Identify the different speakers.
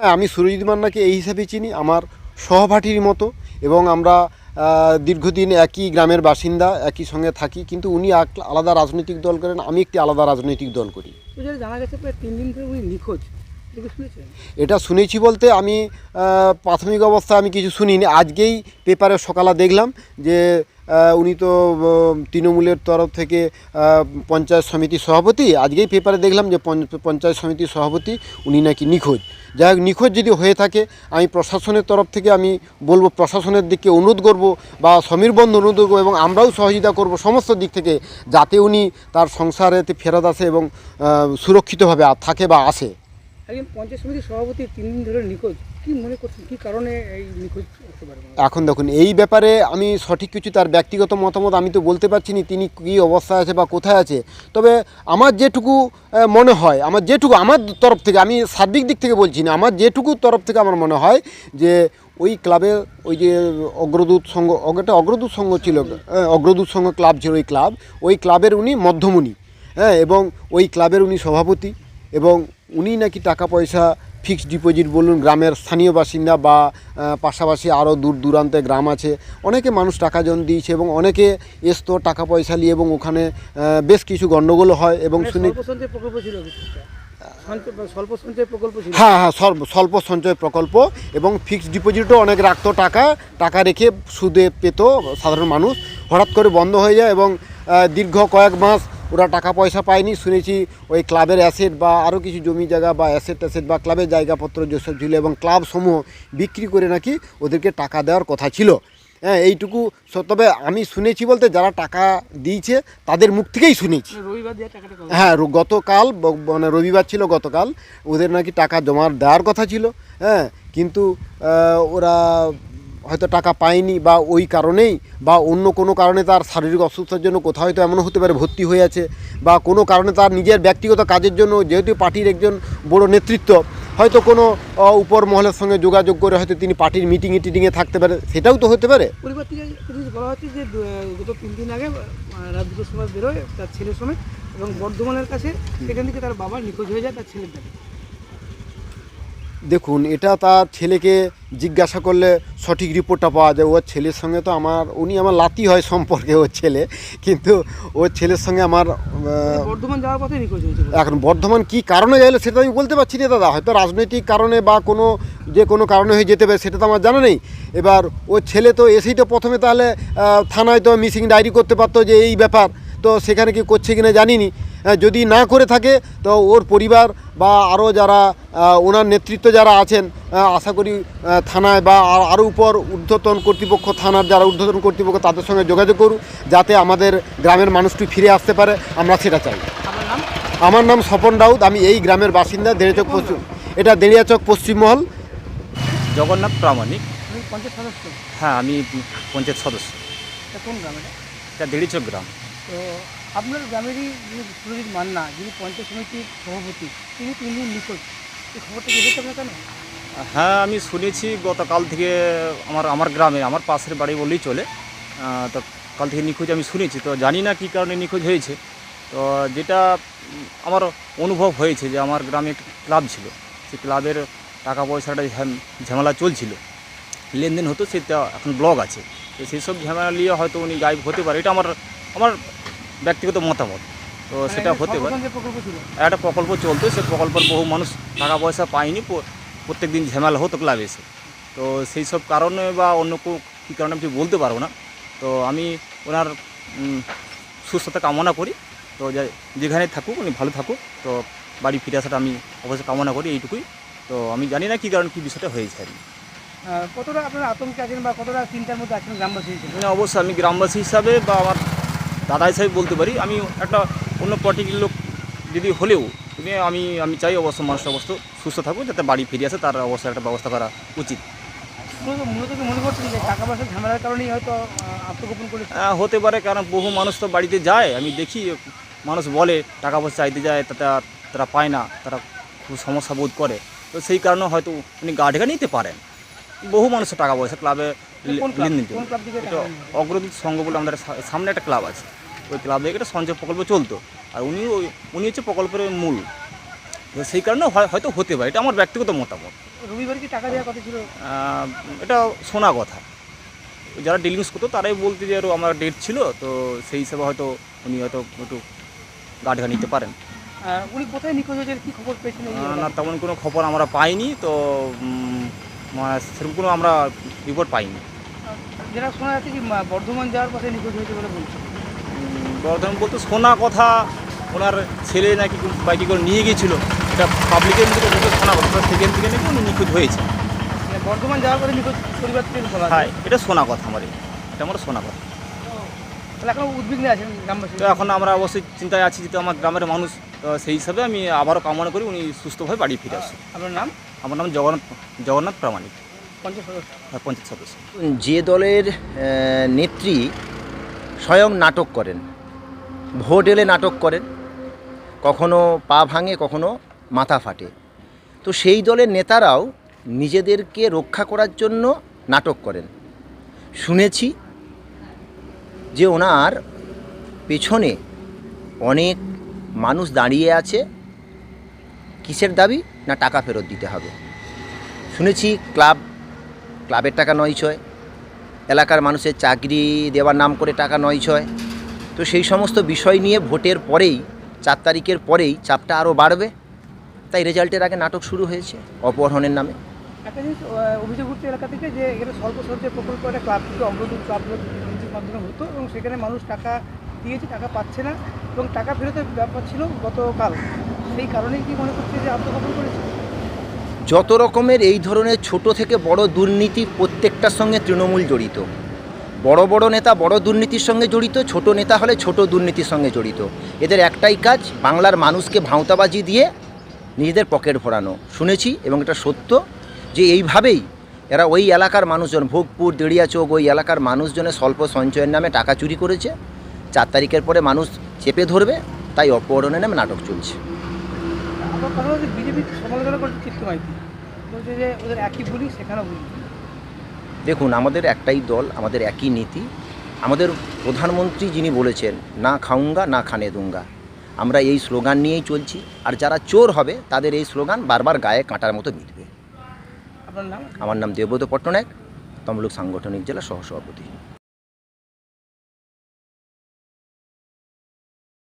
Speaker 1: হ্যাঁ আমি সুরজিৎ মান্নাকে এই হিসাবে চিনি আমার সহপাঠীর মতো এবং আমরা দীর্ঘদিন একই গ্রামের বাসিন্দা একই সঙ্গে থাকি কিন্তু উনি এক- আলাদা রাজনৈতিক দল করেন আমি একটি আলাদা রাজনৈতিক দল করি।
Speaker 2: জানা গেছে প্রায় তিন দিন ধরে উনি নিখোঁজ। এটা
Speaker 1: এটা শুনেছি বলতে আমি প্রাথমিক অবস্থায় আমি কিছু শুনিনি। আজকেই পেপারে সকালে দেখলাম যে উনি তো তৃণমূলের তরফ থেকে পঞ্চায়েত সমিতির সভাপতি। আজকেই পেপারে দেখলাম যে পঞ্চ- পঞ্চায়েত সমিতির সভাপতি উনি নাকি নিখোঁজ। যাই হোক, নিখোঁজ যদি হয়ে থাকে, আমি প্রশাসনের তরফ থেকে আমি বলব, প্রশাসনের দিকে অনুরোধ করব বা সমীর বন্ধ অনুরোধ করব এবং আমরাও সহযোগিতা করব সমস্ত দিক থেকে, যাতে উনি তার সংসারেতে ফেরত আসে এবং সুরক্ষিতভাবে থাকে বা আসে।
Speaker 2: একজন পঞ্চায়েত সমিতির সভাপতি তিন দিন ধরে নিখোঁজ। কি মনে করছেন? কি কারণে এই নিখোঁজ
Speaker 1: এখন দেখুন, এই ব্যাপারে আমি সঠিক কিছু তার ব্যক্তিগত মতামত আমি তো বলতে পারছি না তিনি কী অবস্থায় আছে বা কোথায় আছে। তবে আমার যেটুকু মনে হয়, আমার যেটুকু, আমার তরফ থেকে, আমি সার্বিক দিক থেকে বলছি না, আমার যেটুকু তরফ থেকে আমার মনে হয় যে ওই ক্লাবে ওই যে অগ্রদূত সংঘ একটা অগ্রদূত সংঘ ছিল অগ্রদূত সংঘ ক্লাব ছিল ওই ক্লাব, ওই ক্লাবের উনি মধ্যমণি হ্যাঁ এবং ওই ক্লাবের উনি সভাপতি। এবং উনি নাকি টাকা পয়সা ফিক্সড ডিপোজিট বলুন গ্রামের স্থানীয় বাসিন্দা বা পাশাপাশি আরও দূর দূরান্তে গ্রাম আছে। অনেকে মানুষ টাকা জন দিয়েছে এবং অনেকে এসতো টাকা পয়সা নিয়ে এবং ওখানে বেশ কিছু গণ্ডগোল হয় এবং
Speaker 2: মানে
Speaker 1: শুনি হ্যাঁ হ্যাঁ স্বল্প স্বল্প সঞ্চয় প্রকল্প এবং ফিক্সড ডিপোজিটও অনেক রাখতো টাকা টাকা রেখে সুদে পেত সাধারণ মানুষ। হঠাৎ করে বন্ধ হয়ে যায় এবং দীর্ঘ কয়েক মাস ওরা টাকা পয়সা পায়নি শুনেছি ওই ক্লাবের অ্যাসেট বা আরও কিছু জমি জায়গা বা অ্যাসেট ট্যাসেট বা ক্লাবের জায়গাপত্র যেসব ছিল এবং ক্লাব সমূহ বিক্রি করে নাকি ওদেরকে টাকা দেওয়ার কথা ছিল। হ্যাঁ এইটুকু তবে আমি শুনেছি বলতে যারা টাকা দিয়েছে তাদের মুখ থেকেই শুনেছি।
Speaker 2: মানে?
Speaker 1: হ্যাঁ গতকাল মানে রবিবার ছিল গতকাল ওদের নাকি টাকা জমা দেওয়ার কথা ছিল। হ্যাঁ কিন্তু ওরা হয়তো টাকা পায়নি বা ওই কারণেই বা অন্য কোনো কারণে তার শারীরিক অসুস্থতার জন্য কোথাও হয়তো এমনও হতে পারে ভর্তি হয়ে আছে বা কোনো কারণে তার নিজের ব্যক্তিগত কাজের জন্য যেহেতু পার্টির একজন বড় নেতৃত্ব, হয়তো কোনো উপর মহলের সঙ্গে যোগাযোগ করে হয়তো তিনি পার্টির মিটিংয়ে টিটিংয়ে থাকতে পারে, সেটাও তো হতে পারে।
Speaker 2: পরিবার থেকে বলা হচ্ছে যে গত তিন দিন আগে সময় বেরোয় তার ছেলের সময় এবং বর্ধমানের কাছে সেখান থেকে তার বাবা নিখোঁজ হয়ে যায় তার ছেলের
Speaker 1: দেখুন এটা তার ছেলেকে জিজ্ঞাসা করলে সঠিক রিপোর্টটা পাওয়া যায়। ওর ছেলের সঙ্গে তো আমার উনি আমার লাতি হয় সম্পর্কে ওর ছেলে। কিন্তু ওর ছেলের সঙ্গে আমার
Speaker 2: বর্ধমান যাওয়ার পথে।
Speaker 1: এখন বর্ধমান কি কারণে গেলে সেটা আমি বলতে পারছি না দাদা। হয়তো রাজনৈতিক কারণে বা কোনো যে কোনো কারণে হয়ে যেতে পারে সেটা তো আমার জানা নেই। এবার ওর ছেলে তো এসেই তো প্রথমে তাহলে থানায় তো মিসিং ডায়েরি করতে পারতো যে এই ব্যাপার। তো সেখানে কি করছে কিনা জানিনি। যদি না করে থাকে তো ওর পরিবার বা আরও যারা ওনার নেতৃত্ব যারা আছেন আশা করি থানায় বা আর- আরও উপর ঊর্ধ্বতন কর্তৃপক্ষ থানার যারা ঊর্ধ্বতন কর্তৃপক্ষ তাদের সঙ্গে যোগাযোগ করুক যাতে আমাদের গ্রামের মানুষটি ফিরে আসতে পারে। আমরা সেটা চাই।
Speaker 2: আমার নাম?
Speaker 1: আমার স্বপন রাউত আমি এই গ্রামের বাসিন্দা দেড়িয়াচক পশ্চিম এটা দেড়িয়াচক পশ্চিমমহল
Speaker 3: জগন্নাথ প্রামাণিক।
Speaker 2: পঞ্চায়েত সদস্য।
Speaker 3: হ্যাঁ আমি পঞ্চায়েত সদস্য।
Speaker 2: এটা কোন গ্রাম এটা?
Speaker 3: এটা দেড়িচক গ্রাম।
Speaker 2: তো আপনার গ্রামেরই সুরজিৎ মান্না, যিনি পঞ্চায়েত সমিতির সভাপতি, তিনি তিন দিন নিখোঁজ। এই খবরটা জেনেছে আপনার কেন?
Speaker 3: হ্যাঁ আমি শুনেছি গতকাল থেকে আমার আমার গ্রামে, আমার পাশের বাড়ি বললেই চলে। তো কাল থেকে নিখোঁজ আমি শুনেছি, তো জানি না কী কারণে নিখোঁজ হয়েছে। তো যেটা আমার অনুভব হয়েছে যে আমার গ্রামে একটা ক্লাব ছিল, সেই ক্লাবের টাকা পয়সাটা ঝাম- ঝামেলা চলছিল, লেনদেন হতো, সেটা এখন ব্লক আছে। তো সেই সব ঝামেলা নিয়ে হয়তো উনি গায়েব হতে পারে, এটা আমার আমার ব্যক্তিগত মতামত। তো সেটা হতে পারে। একটা প্রকল্প চলতো সে প্রকল্পের বহু মানুষ টাকা পয়সা পায়নি প্রত্যেক দিন ঝামেলা হতো ক্লাবে এসে। তো সেই সব কারণে বা অন্য কো- কী কারণে আমি বলতে পারব না। তো আমি ওনার সুস্থতা কামনা করি। তো যেখানে থাকুক উনি ভালো থাকুক। তো বাড়ি ফিরে আসাটা আমি অবশ্যই কামনা করি এইটুকুই। তো আমি জানি না কী কারণে কী বিষয়টা হয়েছে আর
Speaker 2: কতটা আপনার আতঙ্কে আছেন বা কতটা চিন্তার মধ্যে আছেন গ্রামবাসী হিসেবে?
Speaker 3: অবশ্যই আমি গ্রামবাসী হিসাবে বা আমার দাদা হিসাবে বলতে পারি আমি একটা অন্য পার্টিকুলার লোক যদি হলেও তুমি আমি আমি চাই অবশ্য মানুষটা অবশ্য সুস্থ থাকুক যাতে বাড়ি ফিরে আসে তার অবশ্যই একটা ব্যবস্থা করা উচিত।
Speaker 2: মূলত মনে করছেন যে টাকা ঝামেলার কারণেই হয়তো আত্মগোপন
Speaker 3: হতে পারে কারণ বহু মানুষ তো বাড়িতে যায় আমি দেখি মানুষ বলে টাকা পয়সা চাইতে যায় তাতে আর তারা পায় না তারা খুব সমস্যা বোধ করে। তো সেই কারণে হয়তো উনি গা ঢেকে নিতে পারেন। বহু মানুষের টাকা পয়সা ক্লাবে
Speaker 2: থেকে?
Speaker 3: অগ্রদূত সংঘ বলে আমাদের সামনে একটা ক্লাব আছে। ওই ক্লাব ক্লাবে একটা সঞ্চয় প্রকল্প চলতো। আর উনি ওই উনি হচ্ছে প্রকল্পের মূল। তো সেই কারণে হয়- হয়তো হতে পারে। এটা আমার ব্যক্তিগত মতামত।
Speaker 2: রবিবার কি টাকা দেওয়ার কথা ছিল?
Speaker 3: এটা শোনা কথা। যারা ডিলিংস করতো তারাই বলতে যে আমার ডেট ছিল। তো সেই হিসাবে হয়তো উনি হয়তো একটু গাড়ি নিতে পারেন।
Speaker 2: উনি কোথায় নিখোঁজ হয়েছে কি খবর পেয়েছেন?
Speaker 3: না তেমন কোনো খবর আমরা পাইনি। তো সেরকম কোনো আমরা রিপোর্ট পাইনি।
Speaker 2: যেটা শোনা যাচ্ছে কি বর্ধমান যাওয়ার পথে নিখোঁজ হয়েছে বলে বলছে।
Speaker 3: বর্ধমান বলতে শোনা কথা ওনার ছেলে নাকি বাইকে করে নিয়ে গিয়েছিল এটা পাবলিকের মধ্যে বলতে শোনা কথা সেখান থেকে নাকি উনি নিখোঁজ হয়েছে।
Speaker 2: মানে বর্ধমান যাওয়ার পথে নিখোঁজ পরিবার থেকে বলা
Speaker 3: হ্যাঁ এটা শোনা কথা আমার এটা আমার শোনা কথা।
Speaker 2: তাহলে এখন উদ্বিগ্নে আছেন গ্রামবাসী?
Speaker 3: তো এখন আমরা অবশ্যই চিন্তায় আছি যেহেতু আমার গ্রামের মানুষ তো সেই হিসাবে আমি আবারও কামনা করি উনি সুস্থভাবে বাড়ি ফিরে আসুন
Speaker 2: আপনার নাম?
Speaker 3: আমার নাম জগন্নাথ জগন্নাথ প্রামাণিক।
Speaker 2: পঞ্চাশ সদস্য।
Speaker 3: আর পঞ্চায়েত সদস্য।
Speaker 4: যে দলের নেত্রী স্বয়ং নাটক করেন ভোট এলে নাটক করেন কখনো পা ভাঙে কখনো মাথা ফাটে তো সেই দলের নেতারাও নিজেদেরকে রক্ষা করার জন্য নাটক করেন। শুনেছি যে ওনার পেছনে অনেক মানুষ দাঁড়িয়ে আছে, কিসের দাবি? না টাকা ফেরত দিতে হবে। শুনেছি ক্লাব, ক্লাবের টাকা নয় ছয়। এলাকার মানুষের চাকরি দেওয়ার নাম করে টাকা নয় ছয়। তো সেই সমস্ত বিষয় নিয়ে ভোটের পরেই, চার তারিখের পরেই চাপটা আরও বাড়বে। তাই রেজাল্টের আগে নাটক শুরু হয়েছে, অপহরণের নামে।
Speaker 2: একটা জিনিস অভিযোগ উঠছে এলাকা থেকে যে এখানে স্বল্প সঞ্চয় প্রকল্প, একটা ক্লাব থেকে অগ্রদূত ক্লাব মাধ্যমে হতো এবং সেখানে মানুষ টাকা দিয়েছে, টাকা পাচ্ছে না এবং টাকা ফেরতের ব্যাপার ছিল গতকাল। সেই কারণেই কি মনে করছে যে আত্মগোপন করেছে?
Speaker 4: যত রকমের এই ধরনের ছোট থেকে বড় দুর্নীতি প্রত্যেকটার সঙ্গে তৃণমূল জড়িত। বড় বড় নেতা বড় দুর্নীতির সঙ্গে জড়িত, ছোট নেতা হলে ছোট দুর্নীতির সঙ্গে জড়িত। এদের একটাই কাজ, বাংলার মানুষকে ভাঁওতাবাজি দিয়ে নিজেদের পকেট ভরানো। শুনেছি এবং এটা সত্য যে এইভাবেই এরা ওই এলাকার মানুষজন, ভোগপুর, দেড়িয়াচোক, ওই এলাকার মানুষজনের স্বল্প সঞ্চয়ের নামে টাকা চুরি করেছে। চার তারিখের পরে মানুষ চেপে ধরবে তাই অপহরণের নামে নাটক চলছে। দেখুন আমাদের একটাই দল আমাদের একই নীতি। আমাদের প্রধানমন্ত্রী যিনি বলেছেন না খাউঙ্গা না খানে দুঙ্গা। আমরা এই স্লোগান নিয়েই চলছি। আর যারা চোর হবে তাদের এই স্লোগান বারবার গায়ে কাঁটার মতো মিটবে আমার নাম দেবব্রত পট্টনায়ক তমলুক সাংগঠনিক জেলা সহসভাপতি।